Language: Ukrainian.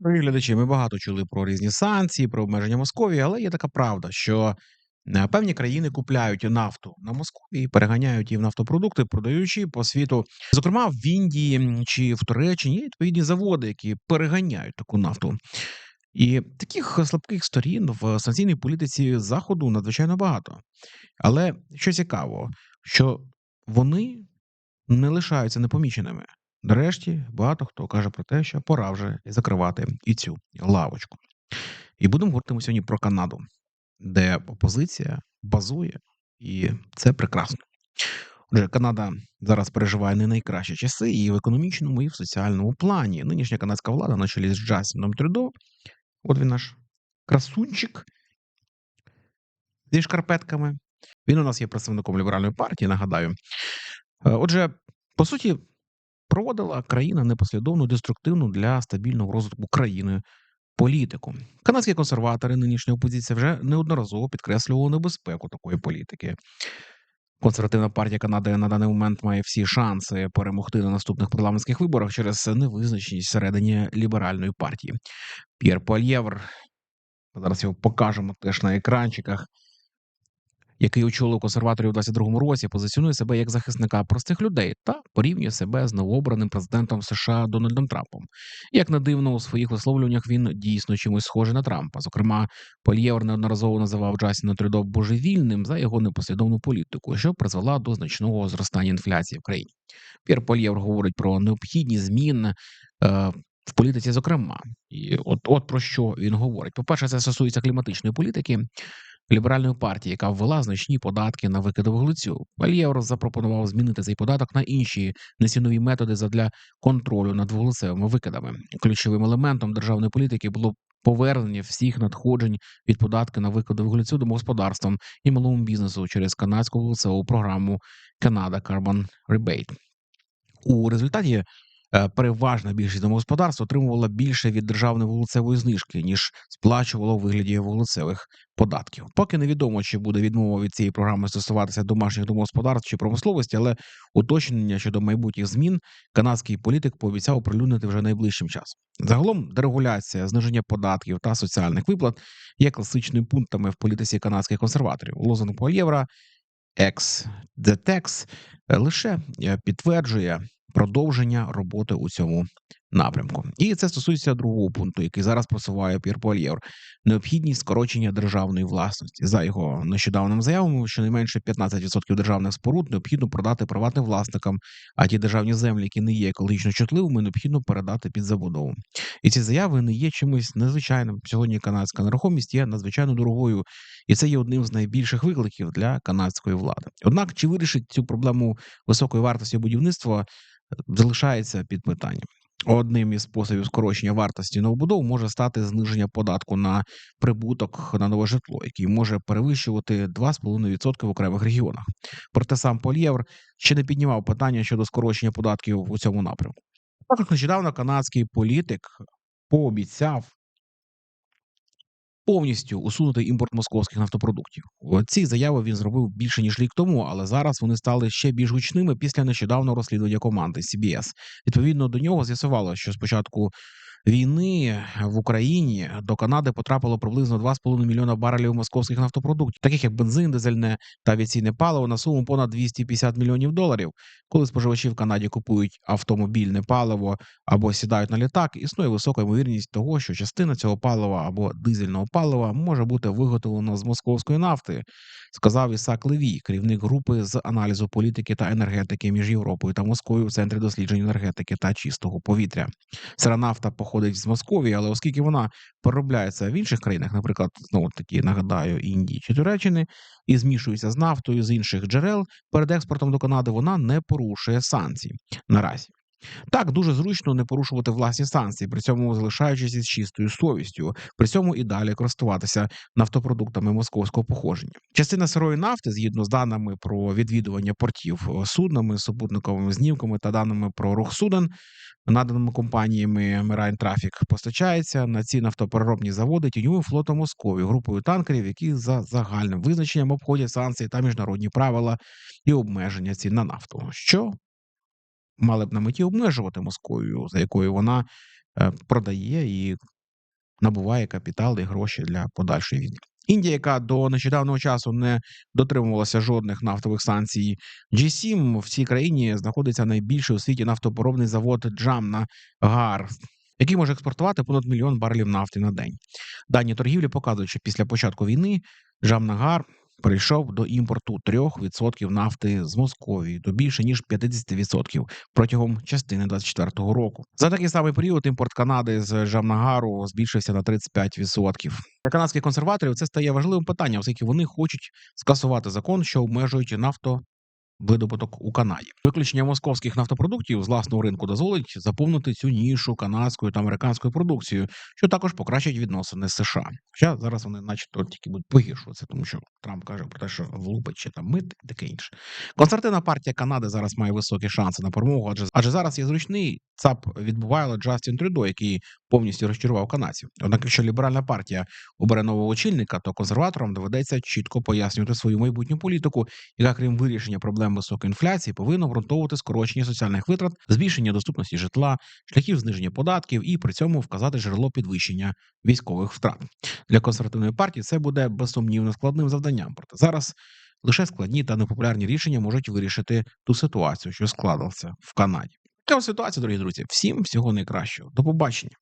Дорогі глядачі, ми багато чули про різні санкції, про обмеження Московії, але є така правда, що е, певні країни купляють нафту на Московії, і переганяють її в нафтопродукти, продаючи по світу. Зокрема, в Індії чи в Туреччині є відповідні заводи, які переганяють таку нафту. І таких слабких сторін в санкційній політиці Заходу надзвичайно багато. Але що цікаво, що вони не лишаються непоміченими. Нарешті багато хто каже про те, що пора вже закривати і цю лавочку. І будемо говорити сьогодні про Канаду, де опозиція базує, і це прекрасно. Отже, Канада зараз переживає не найкращі часи і в економічному, і в соціальному плані. Нинішня канадська влада на чолі з Джастіном Трюдо, от він наш красунчик зі шкарпетками. Він у нас є представником ліберальної партії, нагадаю. Е, Отже, по суті, проводила країна непослідовну деструктивну для стабільного розвитку країни політику. Канадські консерватори, нинішня опозиція, вже неодноразово підкреслювали небезпеку такої політики. Консервативна партія Канади на даний момент має всі шанси перемогти на наступних парламентських виборах через невизначеність всередині ліберальної партії. П'єр Польєвр, зараз його покажемо теж на екранчиках, який очолив консерваторів у 22-му році, позиціонує себе як захисника простих людей та порівнює себе з новообраним президентом США Дональдом Трампом. Як не дивно, у своїх висловлюваннях він дійсно чимось схожий на Трампа. Зокрема, Польєвр неодноразово називав Джастіна Трюдо божевільним за його непослідовну політику, що призвела до значного зростання інфляції в країні. П'єр Польєвр говорить про необхідні змін. Е, в політиці, зокрема, і от от про що він говорить. По перше, це стосується кліматичної політики ліберальної партії, яка ввела значні податки на викиди вуглецю. Вальєвро запропонував змінити цей податок на інші несінові методи задля контролю над вуглецевими викидами. Ключовим елементом державної політики було повернення всіх надходжень від податки на викиди вуглецю домогосподарствам і малому бізнесу через канадську вуглецеву програму Canada Carbon Rebate. У результаті переважна більшість домогосподарств отримувала більше від державної вуглецевої знижки, ніж сплачувало у вигляді вуглецевих податків. Поки невідомо, чи буде відмова від цієї програми стосуватися домашніх домогосподарств чи промисловості, але уточнення щодо майбутніх змін канадський політик пообіцяв оприлюднити вже найближчим часом. Загалом дерегуляція, зниження податків та соціальних виплат є класичними пунктами в політиці канадських консерваторів. Лозунг по євро Ex the Tax лише е, підтверджує продовження роботи у цьому напрямку. І це стосується другого пункту, який зараз просуває П'єр Польєвр. необхідність скорочення державної власності. За його нещодавними заявами, щонайменше 15% державних споруд необхідно продати приватним власникам, а ті державні землі, які не є екологічно чутливими, необхідно передати під забудову. І ці заяви не є чимось незвичайним. Сьогодні канадська нерухомість є надзвичайно дорогою, і це є одним з найбільших викликів для канадської влади. Однак, чи вирішить цю проблему високої вартості будівництва, залишається під питанням. Одним із способів скорочення вартості новобудов може стати зниження податку на прибуток на нове житло, який може перевищувати 2,5% в окремих регіонах. Проте сам Польєвр ще не піднімав питання щодо скорочення податків у цьому напрямку. Також нещодавно канадський політик пообіцяв повністю усунути імпорт московських нафтопродуктів. Ці заяви він зробив більше ніж рік тому, але зараз вони стали ще більш гучними після нещодавнього розслідування команди CBS. Відповідно до нього з'ясувало, що спочатку війни в Україні до Канади потрапило приблизно 2,5 мільйона барелів московських нафтопродуктів, таких як бензин, дизельне та авіаційне паливо на суму понад 250 мільйонів доларів. Коли споживачі в Канаді купують автомобільне паливо або сідають на літак, існує висока ймовірність того, що частина цього палива або дизельного палива може бути виготовлена з московської нафти, сказав Ісак Левій, керівник групи з аналізу політики та енергетики між Європою та Москвою в центрі досліджень енергетики та чистого повітря. Сира нафта походить з Московії, але оскільки вона переробляється в інших країнах, наприклад, знову такі нагадаю, Індії чи Туреччини, і змішується з нафтою з інших джерел перед експортом до Канади, вона не порушує санкцій наразі. Так дуже зручно не порушувати власні санкції, при цьому залишаючись із чистою совістю, при цьому і далі користуватися нафтопродуктами московського походження. Частина сирої нафти, згідно з даними про відвідування портів е, суднами, супутниковими знімками та даними про рух суден, наданими компаніями Marine Traffic, постачається на ці нафтопереробні заводи тіньовим флотом Московії, групою танкерів, які за загальним визначенням обходять санкції та міжнародні правила і обмеження цін на нафту. Що мали б на меті обмежувати Московію, за якою вона е, продає і набуває капітал і гроші для подальшої війни. Індія, яка до нещодавнього часу не дотримувалася жодних нафтових санкцій G7, в цій країні знаходиться найбільший у світі нафтопоробний завод Джамна Гар, який може експортувати понад мільйон барелів нафти на день. Дані торгівлі показують, що після початку війни Джамнагар перейшов до імпорту 3% нафти з Московії до більше ніж 50% протягом частини 24-го року. За такий самий період імпорт Канади з Жамнагару збільшився на 35%. Для канадських консерваторів це стає важливим питанням, оскільки вони хочуть скасувати закон, що обмежують нафто. Видобуток у Канаді виключення московських нафтопродуктів з власного ринку дозволить заповнити цю нішу канадською та американською продукцією, що також покращить відносини з США. Хоча зараз вони, начебто, тільки будуть погіршуватися, тому що Трамп каже про те, що влупить чи там мит і таке інше. Консервативна партія Канади зараз має високі шанси на перемогу, адже адже зараз є зручний ЦАП відбуває Джастін Трюдо, який повністю розчарував канадців. Однак, якщо ліберальна партія обере нового очільника, то консерваторам доведеться чітко пояснювати свою майбутню політику, яка, крім вирішення проблем високої інфляції, повинна обґрунтовувати скорочення соціальних витрат, збільшення доступності житла, шляхів зниження податків і при цьому вказати джерело підвищення військових втрат. Для консервативної партії це буде безсумнівно складним завданням. Проте зараз лише складні та непопулярні рішення можуть вирішити ту ситуацію, що складалася в Канаді. Така ситуація, дорогі друзі. Всім всього найкращого. До побачення.